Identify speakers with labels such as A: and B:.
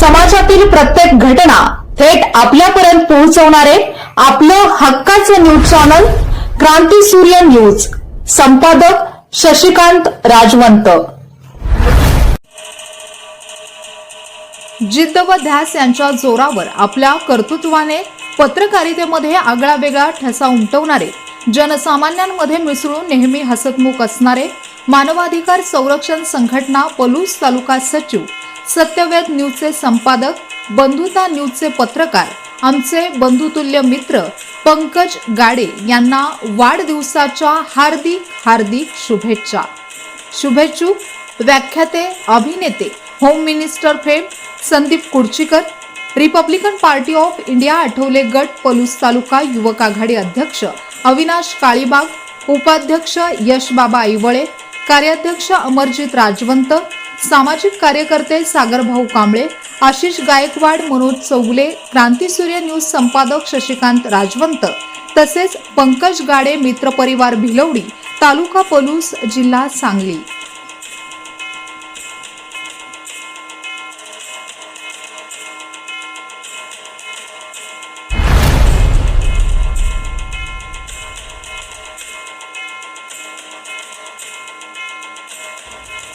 A: समाजातील प्रत्येक घटना थेट आपल्यापर्यंत पोहोचवणारे आपलं हक्काचं न्यूज चॅनल क्रांती सूर्य न्यूज. संपादक शशिकांत राजवंत. जिद्द व ध्यास यांच्या जोरावर आपल्या कर्तृत्वाने पत्रकारितेमध्ये आगळा वेगळा ठसा उमटवणारे जनसामान्यांमध्ये मिसळून नेहमी हसतमुख असणारे मानवाधिकार संरक्षण संघटना पलूस तालुका सचिव सत्यवेद न्यूजचे संपादक बंधुता न्यूजचे पत्रकार आमचे बंधुतुल्य मित्र पंकज गाडे यांना वाढदिवसाच्या हार्दिक हार्दिक शुभेच्छा. शुभेच्छुक व्याख्याते अभिनेते home minister fame Sandeep Kudchikar Republican Party of India Athawale गट पलूस तालुका युवक आघाडी अध्यक्ष अविनाश काळीबाग उपाध्यक्ष यशबाबा ऐवळे कार्याध्यक्ष अमरजित राजवंत सामाजिक कार्यकर्ते सागरभाऊ कांबळे आशिष गायकवाड मनोज चौगुले क्रांतीसूर्य न्यूज संपादक शशिकांत राजवंत तसेच पंकज गाडे मित्रपरिवार भिलवडी तालुका पलूस जिल्हा सांगली.